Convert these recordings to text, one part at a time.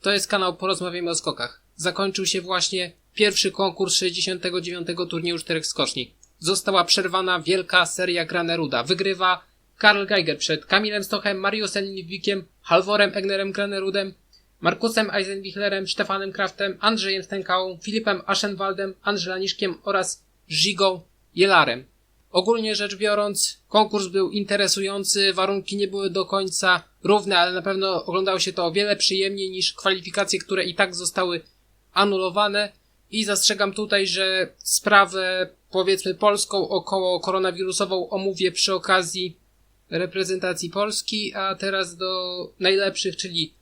To jest kanał Porozmawiamy o skokach. Zakończył się właśnie pierwszy konkurs 69. turnieju czterech skoczni. Została przerwana wielka seria Graneruda. Wygrywa Karl Geiger przed Kamilem Stochem, Mariusem Liwikiem, Halvorem Egnerem Granerudem, Markusem Eisenbichlerem, Stefanem Kraftem, Andrzejem Stękałą, Filipem Aschenwaldem, Andrzej oraz Żigą Jelarem. Ogólnie rzecz biorąc, konkurs był interesujący, warunki nie były do końca równe, ale na pewno oglądało się to o wiele przyjemniej niż kwalifikacje, które i tak zostały anulowane. I zastrzegam tutaj, że sprawę, powiedzmy, polską około koronawirusową omówię przy okazji reprezentacji Polski, a teraz do najlepszych, czyli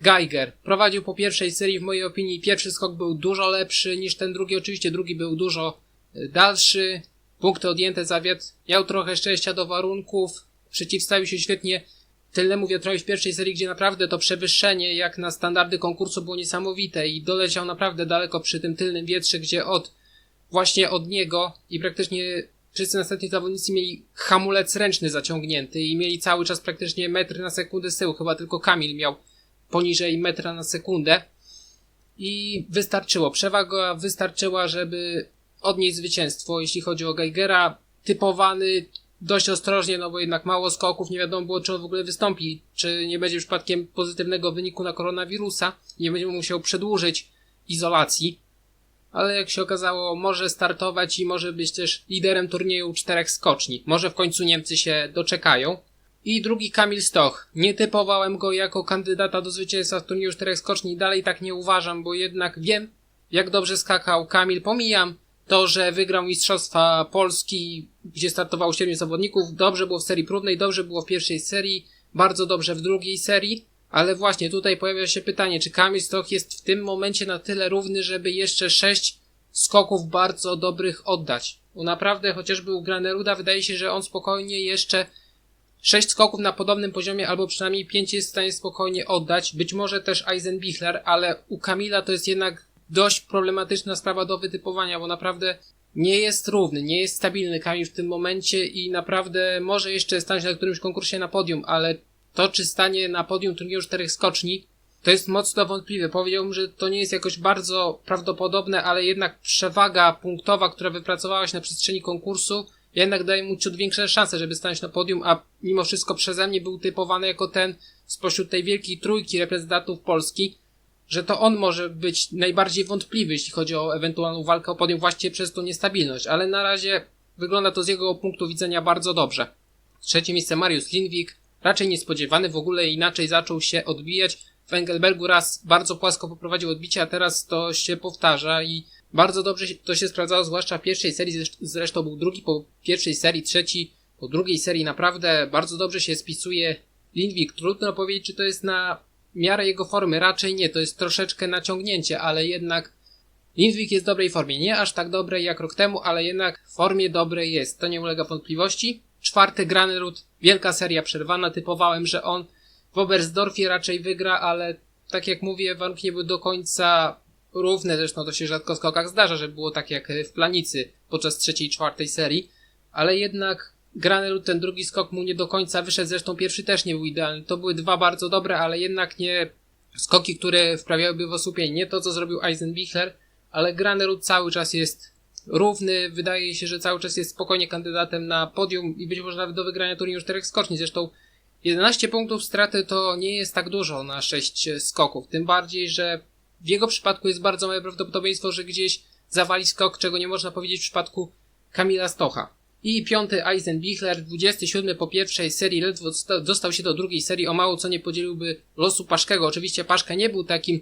Geiger. Prowadził po pierwszej serii, w mojej opinii, pierwszy skok był dużo lepszy niż ten drugi. Oczywiście drugi był dużo e, dalszy. Punkty odjęte za wiatr. Miał trochę szczęścia do warunków. Przeciwstawił się świetnie tylnemu wiatrowi w pierwszej serii, gdzie naprawdę to przewyższenie jak na standardy konkursu było niesamowite i doleciał naprawdę daleko przy tym tylnym wietrze, gdzie od właśnie od niego i praktycznie wszyscy następni zawodnicy mieli hamulec ręczny zaciągnięty i mieli cały czas praktycznie metr na sekundę z tyłu. Chyba tylko Kamil miał poniżej metra na sekundę. I wystarczyło. Przewaga wystarczyła, żeby odnieść zwycięstwo. Jeśli chodzi o Geigera, typowany dość ostrożnie, no bo jednak mało skoków, nie wiadomo było, czy on w ogóle wystąpi, czy nie będzie przypadkiem pozytywnego wyniku na koronawirusa, nie będzie musiał przedłużyć izolacji. Ale jak się okazało, może startować i może być też liderem turnieju czterech skoczni. Może w końcu Niemcy się doczekają. I drugi Kamil Stoch. Nie typowałem go jako kandydata do zwycięstwa w turnieju czterech skoczni. Dalej tak nie uważam, bo jednak wiem, jak dobrze skakał Kamil. Pomijam to, że wygrał Mistrzostwa Polski, gdzie startowało siedmiu zawodników. Dobrze było w serii próbnej, dobrze było w pierwszej serii, bardzo dobrze w drugiej serii. Ale właśnie tutaj pojawia się pytanie, czy Kamil Stoch jest w tym momencie na tyle równy, żeby jeszcze sześć skoków bardzo dobrych oddać. Bo naprawdę chociażby u Graneruda wydaje się, że on spokojnie jeszcze sześć skoków na podobnym poziomie, albo przynajmniej pięć jest w stanie spokojnie oddać. Być może też Eisenbichler, ale u Kamila to jest jednak dość problematyczna sprawa do wytypowania, bo naprawdę nie jest równy, nie jest stabilny Kamil w tym momencie i naprawdę może jeszcze stać na którymś konkursie na podium, ale to czy stanie na podium turnieju czterech skoczni, to jest mocno wątpliwe. Powiedziałbym, że to nie jest jakoś bardzo prawdopodobne, ale jednak przewaga punktowa, która wypracowała się na przestrzeni konkursu, jednak daje mu ciut większe szanse, żeby stanąć na podium, a mimo wszystko przeze mnie był typowany jako ten spośród tej wielkiej trójki reprezentantów Polski, że to on może być najbardziej wątpliwy, jeśli chodzi o ewentualną walkę o podium właśnie przez tą niestabilność, ale na razie wygląda to z jego punktu widzenia bardzo dobrze. Trzecie miejsce Mariusz Lindwik, raczej niespodziewany, w ogóle inaczej zaczął się odbijać. W Engelbergu raz bardzo płasko poprowadził odbicie, a teraz to się powtarza i bardzo dobrze to się sprawdzało, zwłaszcza w pierwszej serii, zresztą był drugi po pierwszej serii, trzeci po drugiej serii, naprawdę bardzo dobrze się spisuje Lindwik. Trudno powiedzieć, czy to jest na miarę jego formy, raczej nie, to jest troszeczkę naciągnięcie, ale jednak Lindwik jest w dobrej formie. Nie aż tak dobrej jak rok temu, ale jednak w formie dobrej jest. To nie ulega wątpliwości. Czwarty Granerud, wielka seria przerwana. Typowałem, że on w Oberstdorfie raczej wygra, ale tak jak mówię, warunki nie były do końca równe. Zresztą to się rzadko w skokach zdarza, że było tak jak w Planicy podczas trzeciej, czwartej serii. Ale jednak Granerud ten drugi skok mu nie do końca wyszedł. Zresztą pierwszy też nie był idealny. To były dwa bardzo dobre, ale jednak nie skoki, które wprawiałyby w osłupienie. Nie to, co zrobił Eisenbichler, ale Granerud cały czas jest równy. Wydaje się, że cały czas jest spokojnie kandydatem na podium i być może nawet do wygrania turnieju czterech skoczni. Zresztą 11 punktów straty to nie jest tak dużo na 6 skoków. Tym bardziej, że w jego przypadku jest bardzo małe prawdopodobieństwo, że gdzieś zawali skok, czego nie można powiedzieć w przypadku Kamila Stocha. I piąty Eisenbichler, 27 po pierwszej serii, ledwo dostał się do drugiej serii, o mało co nie podzieliłby losu Paszkego. Oczywiście Paszka nie był takim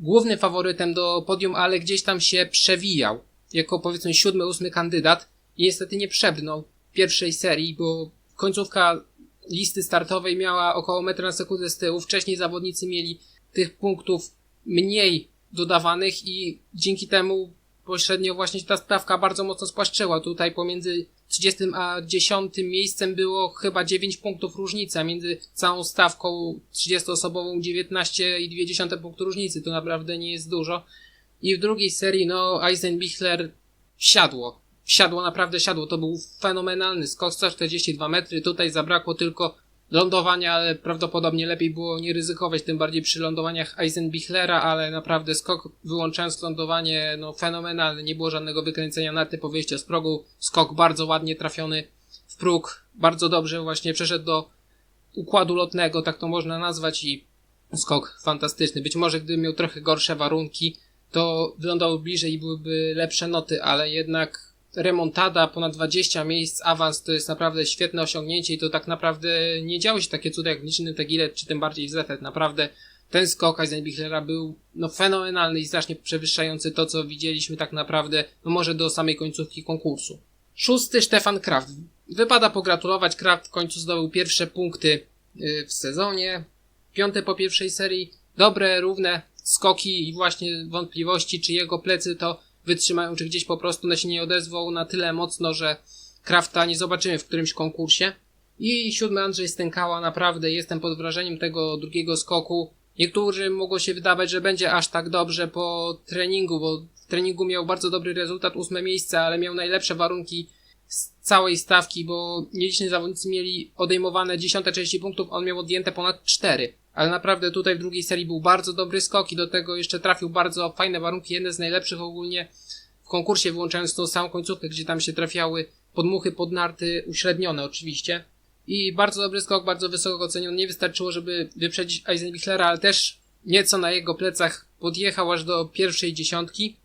głównym faworytem do podium, ale gdzieś tam się przewijał jako powiedzmy siódmy, ósmy kandydat i niestety nie przebnął pierwszej serii, bo końcówka listy startowej miała około metra na sekundę z tyłu. Wcześniej zawodnicy mieli tych punktów mniej dodawanych i dzięki temu pośrednio właśnie ta stawka bardzo mocno spłaszczyła. Tutaj pomiędzy 30 a 10 miejscem było chyba 9 punktów różnica między całą stawką 30-osobową 19,2 punktu różnicy. To naprawdę nie jest dużo. I w drugiej serii, no, Eisenbichler siadło. Siadło, naprawdę siadło. To był fenomenalny skok, 142 metry. Tutaj zabrakło tylko lądowania, ale prawdopodobnie lepiej było nie ryzykować, tym bardziej przy lądowaniach Eisenbichlera, ale naprawdę skok, wyłączając lądowanie, no fenomenalny, nie było żadnego wykręcenia na typu wyjścia z progu, skok bardzo ładnie trafiony w próg, bardzo dobrze właśnie przeszedł do układu lotnego, tak to można nazwać i skok fantastyczny. Być może gdyby miał trochę gorsze warunki, to wylądował bliżej i byłyby lepsze noty, ale jednak remontada, ponad 20 miejsc, awans to jest naprawdę świetne osiągnięcie i to tak naprawdę nie działo się takie cuda jak w licznym Tegilet, czy tym bardziej w Zefet. Naprawdę ten skok Eisenbichlera był no, fenomenalny i znacznie przewyższający to, co widzieliśmy tak naprawdę, no może do samej końcówki konkursu. Szósty Stefan Kraft. Wypada pogratulować, Kraft w końcu zdobył pierwsze punkty y, w sezonie. Piąte po pierwszej serii. Dobre, równe skoki i właśnie wątpliwości, czy jego plecy to wytrzymają, czy gdzieś po prostu na się nie odezwał na tyle mocno, że Krafta nie zobaczymy w którymś konkursie. I siódmy Andrzej Stękała, naprawdę jestem pod wrażeniem tego drugiego skoku. Niektórym mogło się wydawać, że będzie aż tak dobrze po treningu, bo w treningu miał bardzo dobry rezultat, ósme miejsce, ale miał najlepsze warunki z całej stawki, bo nieliczni zawodnicy mieli odejmowane dziesiąte części punktów, on miał odjęte ponad cztery ale naprawdę tutaj w drugiej serii był bardzo dobry skok i do tego jeszcze trafił bardzo fajne warunki, jedne z najlepszych ogólnie w konkursie, wyłączając tą samą końcówkę, gdzie tam się trafiały podmuchy pod narty, uśrednione oczywiście. I bardzo dobry skok, bardzo wysoko oceniony. Nie wystarczyło, żeby wyprzedzić Eisenbichlera, ale też nieco na jego plecach podjechał aż do pierwszej dziesiątki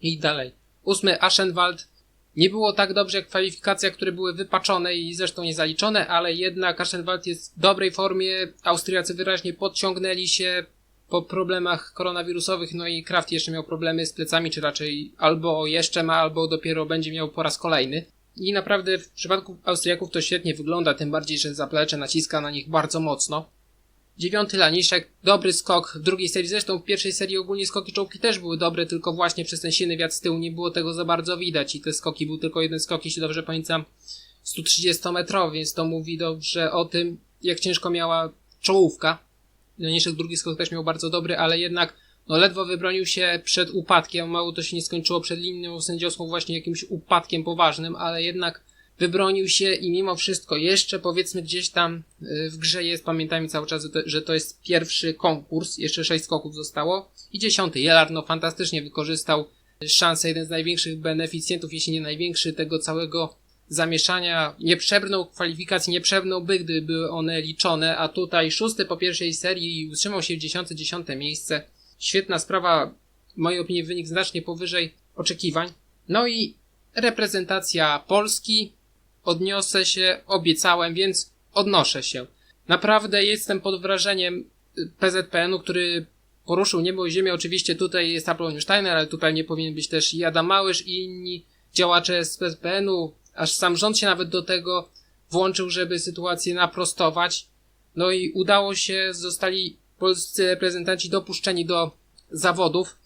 i dalej. Ósmy Aschenwald nie było tak dobrze jak kwalifikacja, które były wypaczone i zresztą nie zaliczone, ale jednak Aschenwald jest w dobrej formie. Austriacy wyraźnie podciągnęli się po problemach koronawirusowych, no i Kraft jeszcze miał problemy z plecami, czy raczej albo jeszcze ma, albo dopiero będzie miał po raz kolejny. I naprawdę w przypadku Austriaków to świetnie wygląda, tym bardziej, że zaplecze naciska na nich bardzo mocno. Dziewiąty Laniszek, dobry skok w drugiej serii. Zresztą w pierwszej serii ogólnie skoki czołki też były dobre, tylko właśnie przez ten silny wiatr z tyłu nie było tego za bardzo widać i te skoki, był tylko jeden skok, jeśli dobrze pamiętam, 130-metrowy, więc to mówi dobrze o tym, jak ciężko miała czołówka. Laniszek drugi skok też miał bardzo dobry, ale jednak no ledwo wybronił się przed upadkiem. Mało to się nie skończyło przed linią sędziowską właśnie jakimś upadkiem poważnym, ale jednak wybronił się i mimo wszystko jeszcze powiedzmy gdzieś tam y, w grze jest, pamiętajmy cały czas, że to jest pierwszy konkurs, jeszcze sześć skoków zostało i dziesiąty. Jelard no fantastycznie wykorzystał szansę, jeden z największych beneficjentów, jeśli nie największy tego całego zamieszania. Nie przebrnął kwalifikacji, nie przebrnąłby, gdyby były one liczone, a tutaj szósty po pierwszej serii i utrzymał się w dziesiąte, dziesiąte miejsce. Świetna sprawa, w mojej opinii wynik znacznie powyżej oczekiwań. No i reprezentacja Polski, odniosę się, obiecałem, więc odnoszę się. Naprawdę jestem pod wrażeniem y, PZPN-u, który poruszył niebo i ziemię. Oczywiście tutaj jest Apollon Steiner, ale tutaj nie powinien być też i Adam Małysz i inni działacze z PZPN-u. Aż sam rząd się nawet do tego włączył, żeby sytuację naprostować. No i udało się, zostali polscy reprezentanci dopuszczeni do zawodów.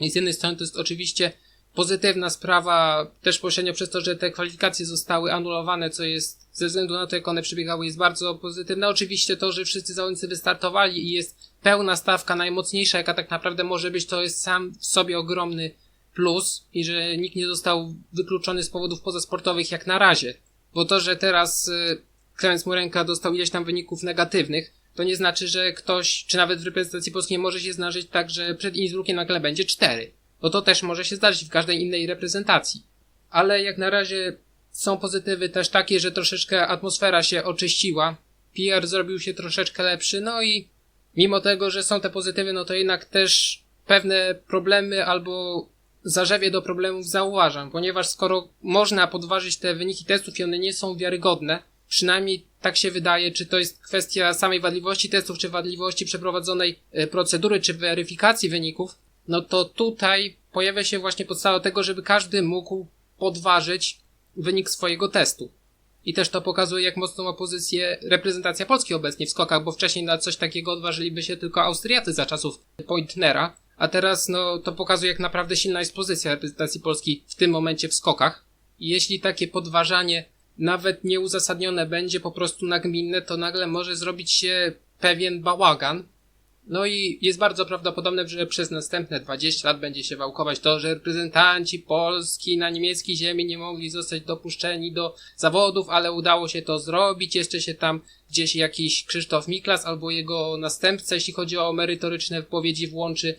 I z jednej strony to jest oczywiście pozytywna sprawa, też pośrednio przez to, że te kwalifikacje zostały anulowane, co jest ze względu na to, jak one przebiegały, jest bardzo pozytywne. Oczywiście to, że wszyscy zawodnicy wystartowali i jest pełna stawka, najmocniejsza, jaka tak naprawdę może być, to jest sam w sobie ogromny plus i że nikt nie został wykluczony z powodów pozasportowych jak na razie. Bo to, że teraz y, Klemens Murenka dostał ileś tam wyników negatywnych, to nie znaczy, że ktoś, czy nawet w reprezentacji polskiej może się zdarzyć tak, że przed Innsbruckiem nagle będzie cztery bo to też może się zdarzyć w każdej innej reprezentacji. Ale jak na razie są pozytywy też takie, że troszeczkę atmosfera się oczyściła, PR zrobił się troszeczkę lepszy, no i mimo tego, że są te pozytywy, no to jednak też pewne problemy albo zarzewie do problemów zauważam, ponieważ skoro można podważyć te wyniki testów i one nie są wiarygodne, przynajmniej tak się wydaje, czy to jest kwestia samej wadliwości testów, czy wadliwości przeprowadzonej e, procedury, czy weryfikacji wyników, no to tutaj pojawia się właśnie podstawa tego, żeby każdy mógł podważyć wynik swojego testu. I też to pokazuje, jak mocną ma pozycję reprezentacja Polski obecnie w skokach, bo wcześniej na coś takiego odważyliby się tylko Austriacy za czasów Pointnera, a teraz no to pokazuje, jak naprawdę silna jest pozycja reprezentacji Polski w tym momencie w skokach. I jeśli takie podważanie nawet nieuzasadnione będzie po prostu nagminne, to nagle może zrobić się pewien bałagan, No i jest bardzo prawdopodobne, że przez następne 20 lat będzie się wałkować to, że reprezentanci Polski na niemieckiej ziemi nie mogli zostać dopuszczeni do zawodów, ale udało się to zrobić. Jeszcze się tam gdzieś jakiś Krzysztof Miklas albo jego następca, jeśli chodzi o merytoryczne wypowiedzi, włączy,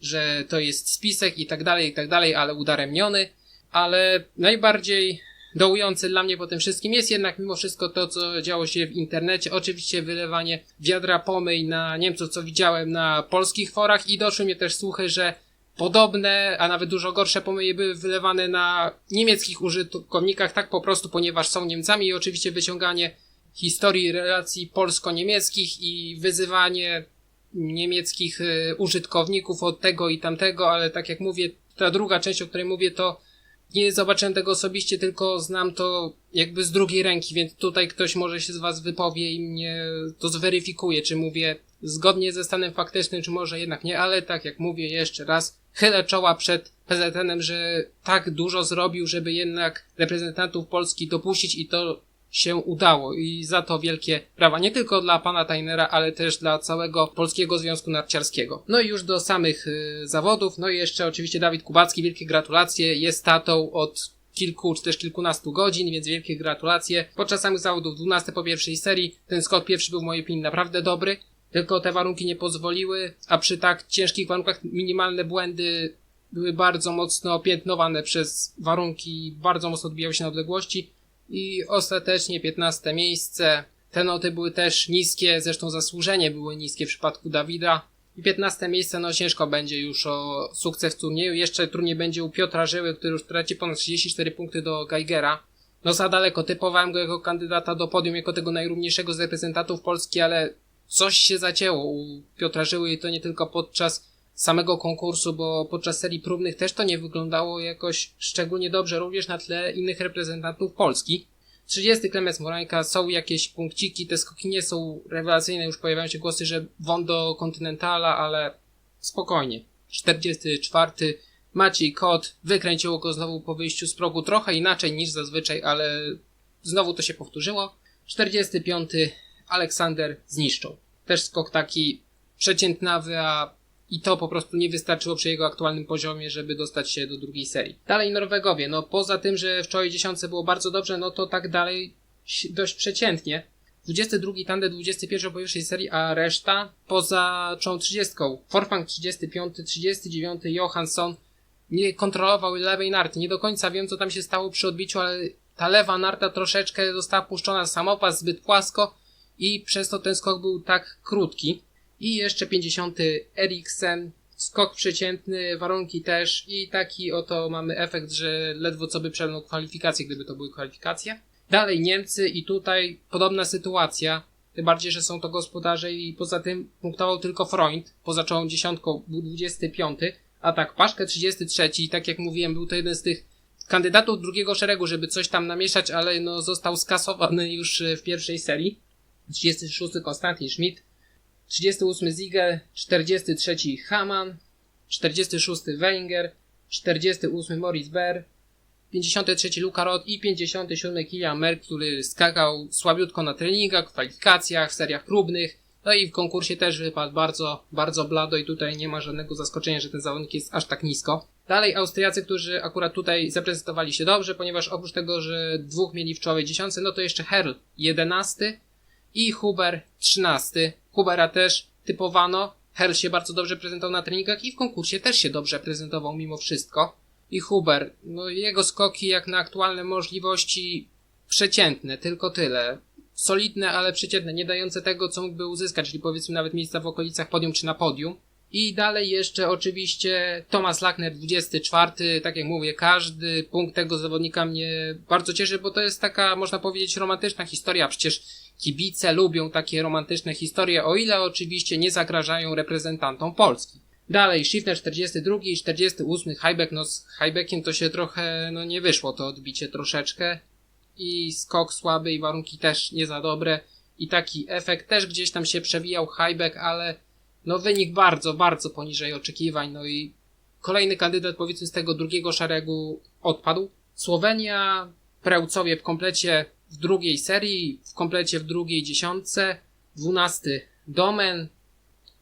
że to jest spisek i tak dalej, i tak dalej, ale udaremniony. Ale najbardziej dołujący dla mnie po tym wszystkim jest jednak mimo wszystko to, co działo się w internecie. Oczywiście wylewanie wiadra pomyj na Niemców, co widziałem na polskich forach i doszły mnie też słuchy, że podobne, a nawet dużo gorsze pomyje były wylewane na niemieckich użytkownikach, tak po prostu, ponieważ są Niemcami i oczywiście wyciąganie historii relacji polsko-niemieckich i wyzywanie niemieckich y, użytkowników od tego i tamtego, ale tak jak mówię, ta druga część, o której mówię, to nie zobaczyłem tego osobiście, tylko znam to jakby z drugiej ręki, więc tutaj ktoś może się z was wypowie i mnie to zweryfikuje, czy mówię zgodnie ze stanem faktycznym, czy może jednak nie, ale tak jak mówię jeszcze raz, chylę czoła przed PZN-em, że tak dużo zrobił, żeby jednak reprezentantów Polski dopuścić i to się udało. I za to wielkie brawa nie tylko dla pana Tainera, ale też dla całego Polskiego Związku Narciarskiego. No i już do samych y, zawodów, no i jeszcze oczywiście Dawid Kubacki, wielkie gratulacje, jest tatą od kilku czy też kilkunastu godzin, więc wielkie gratulacje. Podczas samych zawodów 12 po pierwszej serii, ten skok pierwszy był w mojej opinii naprawdę dobry, tylko te warunki nie pozwoliły, a przy tak ciężkich warunkach minimalne błędy były bardzo mocno piętnowane przez warunki, bardzo mocno odbijały się na odległości i ostatecznie 15 miejsce. Te noty były też niskie, zresztą zasłużenie były niskie w przypadku Dawida. I 15 miejsce, no ciężko będzie już o sukces w turnieju. Jeszcze trudniej będzie u Piotra Żyły, który już traci ponad 34 punkty do Geigera. No za daleko, typowałem go jako kandydata do podium, jako tego najrówniejszego z reprezentantów Polski, ale coś się zacięło u Piotra Żyły i to nie tylko podczas samego konkursu, bo podczas serii próbnych też to nie wyglądało jakoś szczególnie dobrze, również na tle innych reprezentantów Polski. 30 Klemens Morańka, są jakieś punkciki, te skoki nie są rewelacyjne, już pojawiają się głosy, że won do Kontynentala, ale spokojnie. 44 Maciej Kot, wykręciło go znowu po wyjściu z progu, trochę inaczej niż zazwyczaj, ale znowu to się powtórzyło. 45 Aleksander zniszczą. Też skok taki przeciętnawy, a i to po prostu nie wystarczyło przy jego aktualnym poziomie, żeby dostać się do drugiej serii. Dalej Norwegowie, no poza tym, że w czołej dziesiątce było bardzo dobrze, no to tak dalej dość przeciętnie. 22 Tande 21 po pierwszej serii, a reszta poza czołą 30. Forfang 35, 39 Johansson nie kontrolował lewej narty. Nie do końca wiem, co tam się stało przy odbiciu, ale ta lewa narta troszeczkę została puszczona samopas zbyt płasko i przez to ten skok był tak krótki. I jeszcze 50 Eriksen, skok przeciętny, warunki też i taki oto mamy efekt, że ledwo co by przełamał kwalifikacje, gdyby to były kwalifikacje. Dalej Niemcy i tutaj podobna sytuacja, tym bardziej, że są to gospodarze i poza tym punktował tylko Freund, poza czołą dziesiątką był 25, a tak Paszkę 33 i tak jak mówiłem był to jeden z tych kandydatów drugiego szeregu, żeby coś tam namieszać, ale no został skasowany już w pierwszej serii. 36 Konstantin Schmidt, 38 Ziegel, 43 Hamann, 46 Wenger, 48 Morris Berr, 53 Luka Roth i 57 Kilian Merck, który skakał słabiutko na treningach, kwalifikacjach, w seriach próbnych, no i w konkursie też wypadł bardzo, bardzo blado i tutaj nie ma żadnego zaskoczenia, że ten zawodnik jest aż tak nisko. Dalej Austriacy, którzy akurat tutaj zaprezentowali się dobrze, ponieważ oprócz tego, że dwóch mieli w czołowej dziesiątce, no to jeszcze Herl 11 i Huber 13. Hubera też typowano. Herl się bardzo dobrze prezentował na treningach i w konkursie też się dobrze prezentował mimo wszystko. I Huber, no jego skoki jak na aktualne możliwości przeciętne, tylko tyle. Solidne, ale przeciętne, nie dające tego, co mógłby uzyskać, czyli powiedzmy nawet miejsca w okolicach podium czy na podium. I dalej jeszcze oczywiście Thomas Lackner 24, tak jak mówię, każdy punkt tego zawodnika mnie bardzo cieszy, bo to jest taka, można powiedzieć, romantyczna historia. Przecież kibice lubią takie romantyczne historie, o ile oczywiście nie zagrażają reprezentantom Polski. Dalej, Schiffner 42 i 48 Highback, no z Highbackiem to się trochę, no nie wyszło to odbicie troszeczkę i skok słaby i warunki też nie za dobre i taki efekt też gdzieś tam się przewijał Highback, ale no wynik bardzo, bardzo poniżej oczekiwań, no i kolejny kandydat powiedzmy z tego drugiego szeregu odpadł. Słowenia, Prełcowie w komplecie w drugiej serii, w komplecie w drugiej dziesiątce, dwunasty Domen,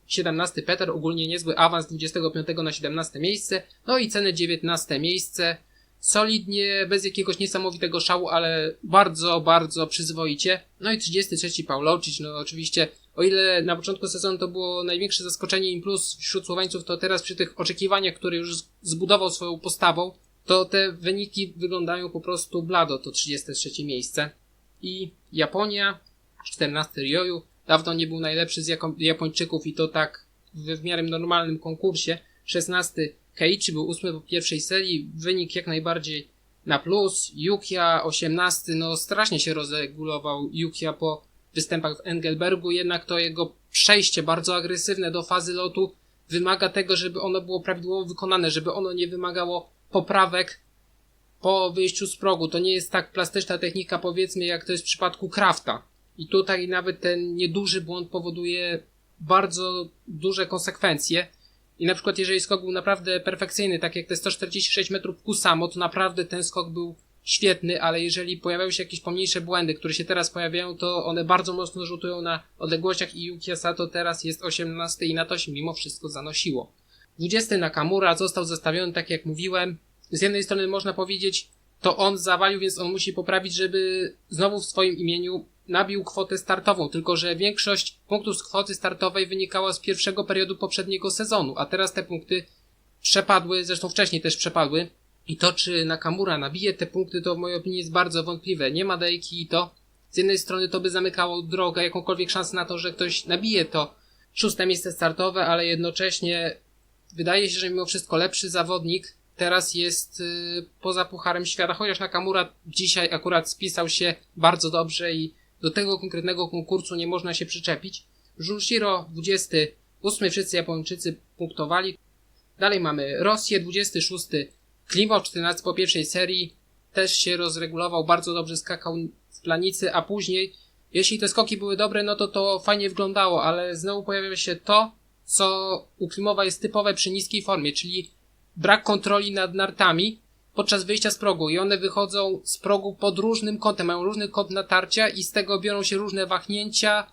17 Peter, ogólnie niezły awans 25 na 17 miejsce, no i ceny 19 miejsce, solidnie, bez jakiegoś niesamowitego szału, ale bardzo, bardzo przyzwoicie. No i 33 Paulowicz, no oczywiście, o ile na początku sezonu to było największe zaskoczenie im plus wśród Słoweńców, to teraz przy tych oczekiwaniach, które już zbudował swoją postawą, to te wyniki wyglądają po prostu blado, to 33 miejsce. I Japonia, 14 Ryoyu, dawno nie był najlepszy z Japończyków i to tak w, w miarę normalnym konkursie. 16 Keiichi był ósmy po pierwszej serii, wynik jak najbardziej na plus. Yukia 18, no strasznie się rozregulował Yukia po występach w Engelbergu, jednak to jego przejście bardzo agresywne do fazy lotu wymaga tego, żeby ono było prawidłowo wykonane, żeby ono nie wymagało poprawek po wyjściu z progu. To nie jest tak plastyczna technika, powiedzmy, jak to jest w przypadku Krafta. I tutaj nawet ten nieduży błąd powoduje bardzo duże konsekwencje. I na przykład, jeżeli skok był naprawdę perfekcyjny, tak jak te 146 metrów ku samo, to naprawdę ten skok był świetny, ale jeżeli pojawiają się jakieś pomniejsze błędy, które się teraz pojawiają, to one bardzo mocno rzutują na odległościach i Yuki Sato teraz jest 18 i na to się mimo wszystko zanosiło. 20 Nakamura został zestawiony, tak jak mówiłem. Z jednej strony można powiedzieć, to on zawalił, więc on musi poprawić, żeby znowu w swoim imieniu nabił kwotę startową, tylko że większość punktów z kwoty startowej wynikała z pierwszego periodu poprzedniego sezonu, a teraz te punkty przepadły, zresztą wcześniej też przepadły. I to, czy Nakamura nabije te punkty, to w mojej opinii jest bardzo wątpliwe. Nie ma Daiki i to. Z jednej strony to by zamykało drogę, jakąkolwiek szansę na to, że ktoś nabije to szóste miejsce startowe, ale jednocześnie wydaje się, że mimo wszystko lepszy zawodnik teraz jest yy, poza Pucharem Świata, chociaż Nakamura dzisiaj akurat spisał się bardzo dobrze i do tego konkretnego konkursu nie można się przyczepić. Junshiro 28, wszyscy Japończycy punktowali. Dalej mamy Rosję 26, Klimo 14 po pierwszej serii też się rozregulował, bardzo dobrze skakał z planicy, a później, jeśli te skoki były dobre, no to to fajnie wyglądało, ale znowu pojawia się to, co u Klimowa jest typowe przy niskiej formie, czyli brak kontroli nad nartami, podczas wyjścia z progu i one wychodzą z progu pod różnym kątem, mają różny kąt natarcia i z tego biorą się różne wahnięcia,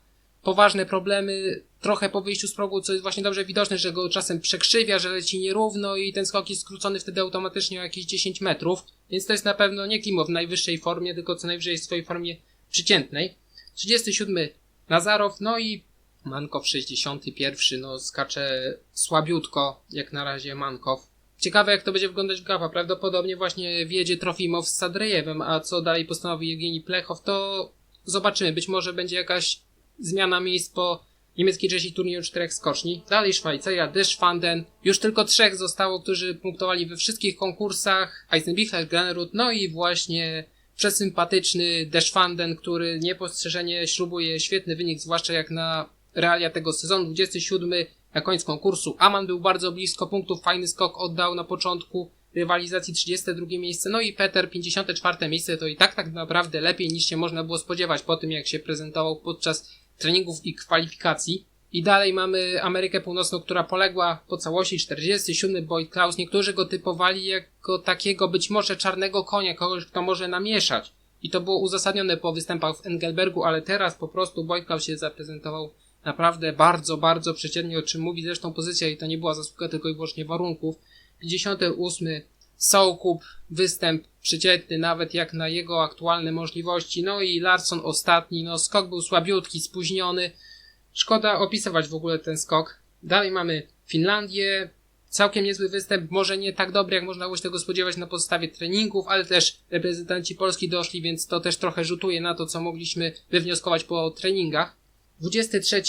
poważne problemy trochę po wyjściu z progu, co jest właśnie dobrze widoczne, że go czasem przekrzywia, że leci nierówno i ten skok jest skrócony wtedy automatycznie o jakieś 10 metrów, więc to jest na pewno nie Klimo w najwyższej formie, tylko co najwyżej w swojej formie przeciętnej. 37 Nazarow, no i Mankow 61, no skacze słabiutko, jak na razie Mankow. Ciekawe jak to będzie wyglądać w GAPA. Prawdopodobnie właśnie wjedzie Trofimow z Sadrejewem, a co dalej postanowi Jewgeni Plechow, to zobaczymy. Być może będzie jakaś zmiana miejsc po niemieckiej części turnieju czterech skoczni. Dalej Szwajcaria, Deschwanden. Już tylko trzech zostało, którzy punktowali we wszystkich konkursach. Eisenbichler, Granerud, no i właśnie przesympatyczny Deschwanden, który niepostrzeżenie śrubuje świetny wynik, zwłaszcza jak na realia tego sezonu. 27 na koniec konkursu. Aman był bardzo blisko punktów, fajny skok oddał na początku rywalizacji 32 miejsce, no i Peter 54 miejsce to i tak tak naprawdę lepiej niż się można było spodziewać po tym jak się prezentował podczas treningów i kwalifikacji. I dalej mamy Amerykę Północną, która poległa po całości 47 Boyd Klaus. Niektórzy go typowali jako takiego być może czarnego konia, kogoś kto może namieszać. I to było uzasadnione po występach w Engelbergu, ale teraz po prostu Boyd Klaus się zaprezentował naprawdę bardzo, bardzo przeciętnie, o czym mówi zresztą pozycja i to nie była zasługa tylko i wyłącznie warunków. 58 Sołkup, występ przeciętny nawet jak na jego aktualne możliwości. No i Larson ostatni, no skok był słabiutki, spóźniony. Szkoda opisywać w ogóle ten skok. Dalej mamy Finlandię, całkiem niezły występ, może nie tak dobry, jak można było się tego spodziewać na podstawie treningów, ale też reprezentanci Polski doszli, więc to też trochę rzutuje na to, co mogliśmy wywnioskować po treningach. 23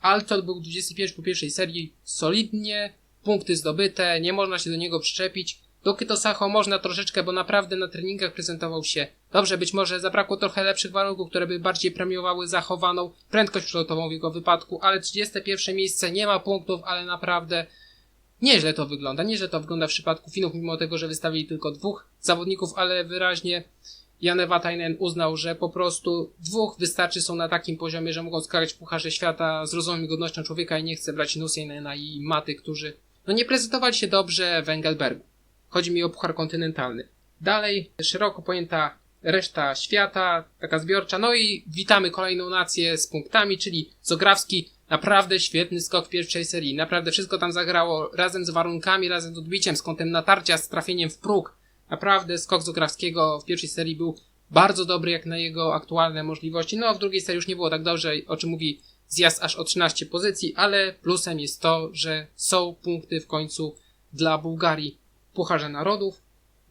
Alton był 21 po pierwszej serii solidnie, punkty zdobyte, nie można się do niego przyczepić. Do Kytosacho można troszeczkę, bo naprawdę na treningach prezentował się dobrze. Być może zabrakło trochę lepszych warunków, które by bardziej premiowały zachowaną prędkość przelotową w jego wypadku, ale 31 miejsce nie ma punktów, ale naprawdę nieźle to wygląda. Nieźle to wygląda w przypadku Finów, mimo tego, że wystawili tylko dwóch zawodników, ale wyraźnie Janne Vatainen uznał, że po prostu dwóch wystarczy, są na takim poziomie, że mogą skakać w Pucharze Świata z rozumem i godnością człowieka i nie chce brać Nusienena i Maty, którzy no nie prezentowali się dobrze w Engelbergu. Chodzi mi o Puchar Kontynentalny. Dalej, szeroko pojęta reszta świata, taka zbiorcza. No i witamy kolejną nację z punktami, czyli Zograwski Naprawdę świetny skok w pierwszej serii. Naprawdę wszystko tam zagrało razem z warunkami, razem z odbiciem, z kątem natarcia, z trafieniem w próg. Naprawdę skok Zograwskiego w pierwszej serii był bardzo dobry jak na jego aktualne możliwości. No w drugiej serii już nie było tak dobrze, o czym mówi zjazd aż o 13 pozycji, ale plusem jest to, że są punkty w końcu dla Bułgarii Pucharze Narodów.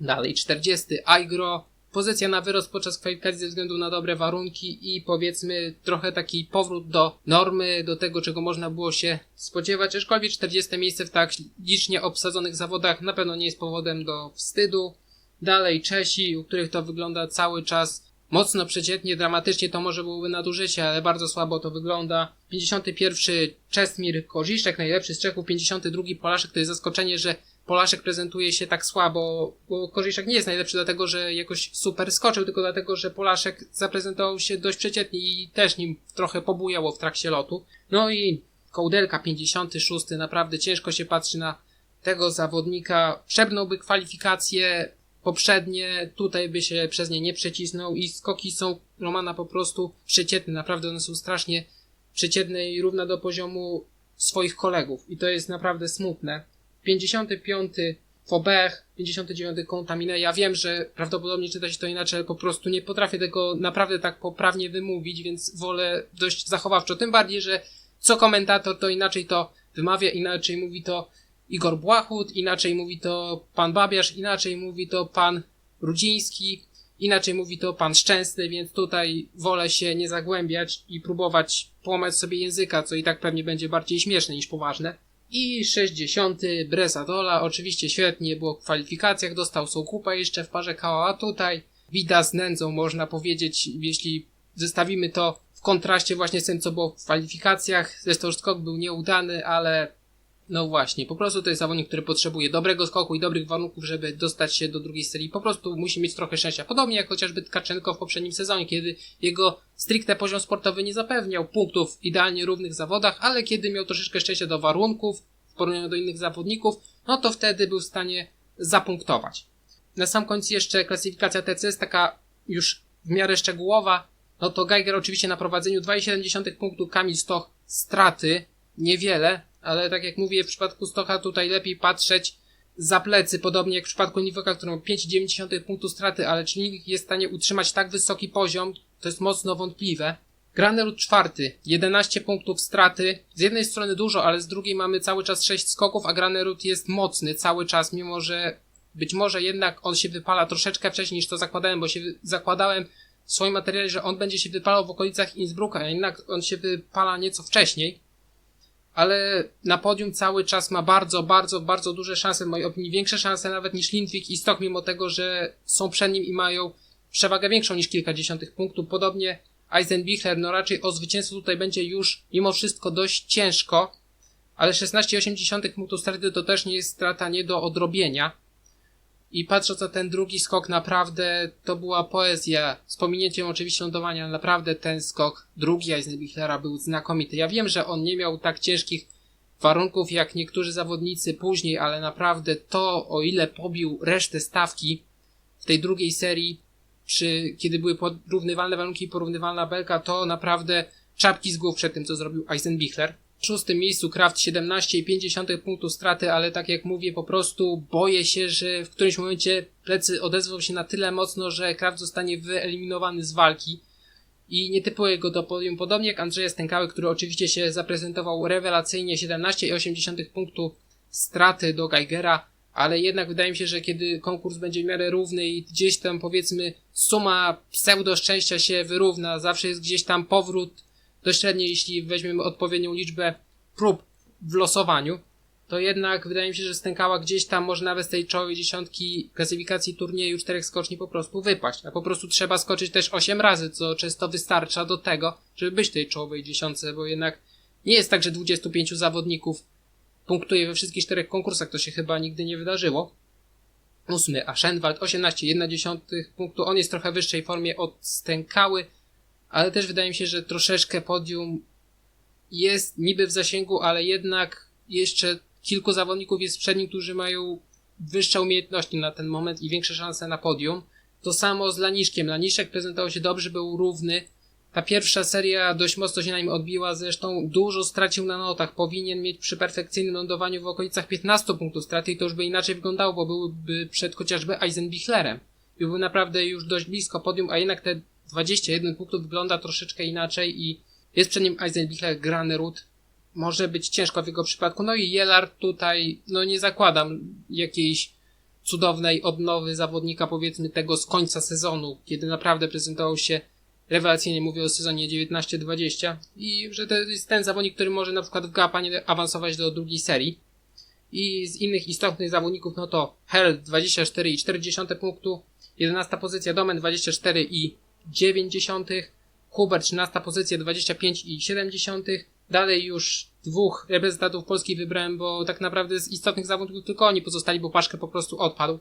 Dalej 40. Aigro. Pozycja na wyrost podczas kwalifikacji ze względu na dobre warunki i powiedzmy trochę taki powrót do normy, do tego czego można było się spodziewać, aczkolwiek 40 miejsce w tak licznie obsadzonych zawodach na pewno nie jest powodem do wstydu. Dalej Czesi, u których to wygląda cały czas mocno przeciętnie, dramatycznie to może byłoby nadużycie, ale bardzo słabo to wygląda. 51 Czesmir Korziszek, najlepszy z Czechów, 52 Polaszek, to jest zaskoczenie, że Polaszek prezentuje się tak słabo, bo Korziszek nie jest najlepszy dlatego, że jakoś super skoczył, tylko dlatego, że Polaszek zaprezentował się dość przeciętnie i też nim trochę pobujało w trakcie lotu. No i Kołdelka 56, naprawdę ciężko się patrzy na tego zawodnika. Przebnąłby kwalifikacje poprzednie, tutaj by się przez nie nie przecisnął i skoki są Romana po prostu przeciętne, naprawdę one są strasznie przeciętne i równe do poziomu swoich kolegów i to jest naprawdę smutne. 55 Faubert, 59 Contamine. Ja wiem, że prawdopodobnie czyta się to inaczej, ale po prostu nie potrafię tego naprawdę tak poprawnie wymówić, więc wolę dość zachowawczo. Tym bardziej, że co komentator to inaczej to wymawia, inaczej mówi to Igor Błachut, inaczej mówi to pan Babiarz, inaczej mówi to pan Rudziński, inaczej mówi to pan Szczęsny, więc tutaj wolę się nie zagłębiać i próbować połamać sobie języka, co i tak pewnie będzie bardziej śmieszne niż poważne. I 60. Bresadola, oczywiście świetnie było w kwalifikacjach, dostał Sokupa jeszcze w parze koła, a tutaj Wida z nędzą można powiedzieć, jeśli zestawimy to w kontraście właśnie z tym, co było w kwalifikacjach. Zresztą skok był nieudany, ale no właśnie, po prostu to jest zawodnik, który potrzebuje dobrego skoku i dobrych warunków, żeby dostać się do drugiej serii. Po prostu musi mieć trochę szczęścia. Podobnie jak chociażby Tkaczenko w poprzednim sezonie, kiedy jego stricte poziom sportowy nie zapewniał punktów w idealnie równych zawodach, ale kiedy miał troszeczkę szczęścia do warunków w porównaniu do innych zawodników, no to wtedy był w stanie zapunktować. Na sam koniec jeszcze klasyfikacja TC jest taka już w miarę szczegółowa. No to Geiger oczywiście na prowadzeniu 2,7 punktu, Kamil Stoch straty, niewiele, ale tak jak mówię, w przypadku Stocha tutaj lepiej patrzeć za plecy, podobnie jak w przypadku Niwoka, który ma 5,9 punktu straty, ale czy Niwik jest w stanie utrzymać tak wysoki poziom, to jest mocno wątpliwe. Granerud czwarty, 11 punktów straty. Z jednej strony dużo, ale z drugiej mamy cały czas 6 skoków, a Granerud jest mocny cały czas, mimo że być może jednak on się wypala troszeczkę wcześniej niż to zakładałem, bo się zakładałem w swoim materiale, że on będzie się wypalał w okolicach Innsbrucka, a jednak on się wypala nieco wcześniej ale na podium cały czas ma bardzo, bardzo, bardzo duże szanse, w mojej opinii większe szanse nawet niż Lindwik i Stok, mimo tego, że są przed nim i mają przewagę większą niż kilkadziesiątych punktów. Podobnie Eisenbichler, no raczej o zwycięstwo tutaj będzie już mimo wszystko dość ciężko, ale 16,8 punktów straty to też nie jest strata nie do odrobienia. I patrząc na ten drugi skok, naprawdę to była poezja. Z pominięciem oczywiście lądowania, naprawdę ten skok drugi Eisenbichlera był znakomity. Ja wiem, że on nie miał tak ciężkich warunków jak niektórzy zawodnicy później, ale naprawdę to, o ile pobił resztę stawki w tej drugiej serii, przy, kiedy były porównywalne warunki i porównywalna belka, to naprawdę czapki z głów przed tym, co zrobił Eisenbichler szóstym miejscu Kraft 17,5 punktu straty, ale tak jak mówię, po prostu boję się, że w którymś momencie plecy odezwą się na tyle mocno, że Kraft zostanie wyeliminowany z walki. I nie typuję go do podium, podobnie jak Andrzeja Stękały, który oczywiście się zaprezentował rewelacyjnie 17,8 punktu straty do Geigera, ale jednak wydaje mi się, że kiedy konkurs będzie w miarę równy i gdzieś tam powiedzmy suma pseudo szczęścia się wyrówna, zawsze jest gdzieś tam powrót dość średniej, jeśli weźmiemy odpowiednią liczbę prób w losowaniu, to jednak wydaje mi się, że stękała gdzieś tam może nawet z tej czołowej dziesiątki klasyfikacji turnieju czterech skoczni po prostu wypaść. A po prostu trzeba skoczyć też 8 razy, co często wystarcza do tego, żeby być w tej czołowej dziesiątce, bo jednak nie jest tak, że 25 zawodników punktuje we wszystkich czterech konkursach, to się chyba nigdy nie wydarzyło. Ósmy Aschenwald, 18,1 punktu. On jest trochę wyższej formie od Stękały, ale też wydaje mi się, że troszeczkę podium jest niby w zasięgu, ale jednak jeszcze kilku zawodników jest przed nim, którzy mają wyższe umiejętności na ten moment i większe szanse na podium. To samo z Laniszkiem. Laniszek prezentował się dobrze, był równy, Ta pierwsza seria dość mocno się na nim odbiła, zresztą dużo stracił na notach. Powinien mieć przy perfekcyjnym lądowaniu w okolicach 15 punktów straty i to już by inaczej wyglądało, bo byłby przed chociażby Eisenbichlerem. Byłby naprawdę już dość blisko podium, a jednak te 21 punktów wygląda troszeczkę inaczej i jest przed nim Eisenbichler, Granerud. Może być ciężko w jego przypadku. No i Jelard tutaj, no nie zakładam jakiejś cudownej odnowy zawodnika, powiedzmy tego z końca sezonu, kiedy naprawdę prezentował się rewelacyjnie, mówię o sezonie 19-20 i że to jest ten zawodnik, który może na przykład w Gapanie awansować do drugiej serii. I z innych istotnych zawodników, no to Hell 24,4 punktu, 11 pozycja Domen 24,9, Huber 13 pozycja 25,7, dalej już dwóch reprezentantów Polski wybrałem, bo tak naprawdę z istotnych zawodników tylko oni pozostali, bo Paszkę po prostu odpadł.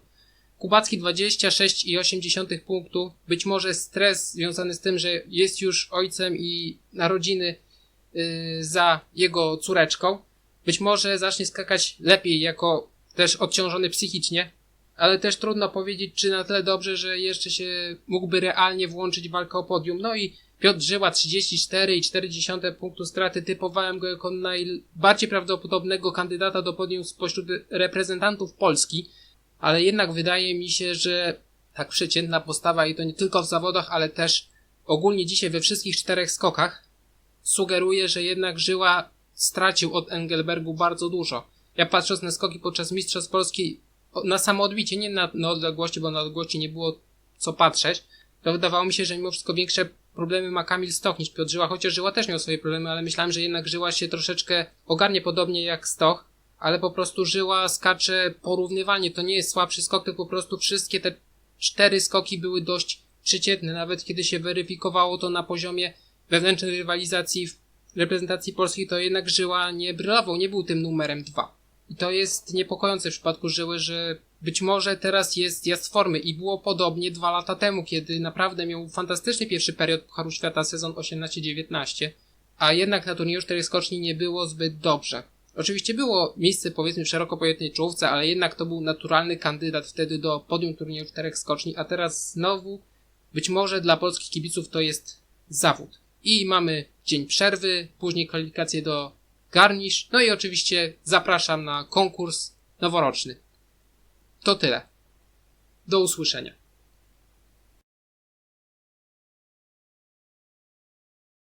Kubacki 26,8 punktu. Być może stres związany z tym, że jest już ojcem i narodziny yy, za jego córeczką. Być może zacznie skakać lepiej jako też odciążony psychicznie, ale też trudno powiedzieć, czy na tyle dobrze, że jeszcze się mógłby realnie włączyć w walkę o podium. No i Piotr Żyła 34,4 punktu straty. Typowałem go jako najbardziej prawdopodobnego kandydata do podium spośród reprezentantów Polski ale jednak wydaje mi się, że tak przeciętna postawa i to nie tylko w zawodach, ale też ogólnie dzisiaj we wszystkich czterech skokach sugeruje, że jednak Żyła stracił od Engelbergu bardzo dużo. Ja patrząc na skoki podczas Mistrzostw Polski na samo odbicie, nie na, na odległości, bo na odległości nie było co patrzeć, to wydawało mi się, że mimo wszystko większe problemy ma Kamil Stoch niż Piotr Żyła, chociaż Żyła też miał swoje problemy, ale myślałem, że jednak Żyła się troszeczkę ogarnie podobnie jak Stoch, ale po prostu żyła skacze porównywalnie. To nie jest słabszy skok, to po prostu wszystkie te cztery skoki były dość przeciętne, nawet kiedy się weryfikowało to na poziomie wewnętrznej rywalizacji w reprezentacji polskiej, to jednak Żyła nie brylował, nie był tym numerem dwa. I to jest niepokojące w przypadku Żyły, że być może teraz jest jazd formy i było podobnie dwa lata temu, kiedy naprawdę miał fantastyczny pierwszy period Pucharu Świata sezon 18-19, a jednak na turnieju czterech skoczni nie było zbyt dobrze. Oczywiście było miejsce powiedzmy w szeroko pojętej czołówce, ale jednak to był naturalny kandydat wtedy do podium turnieju czterech skoczni, a teraz znowu być może dla polskich kibiców to jest zawód. I mamy dzień przerwy, później kwalifikacje do Garnish, no i oczywiście zapraszam na konkurs noworoczny. To tyle. Do usłyszenia.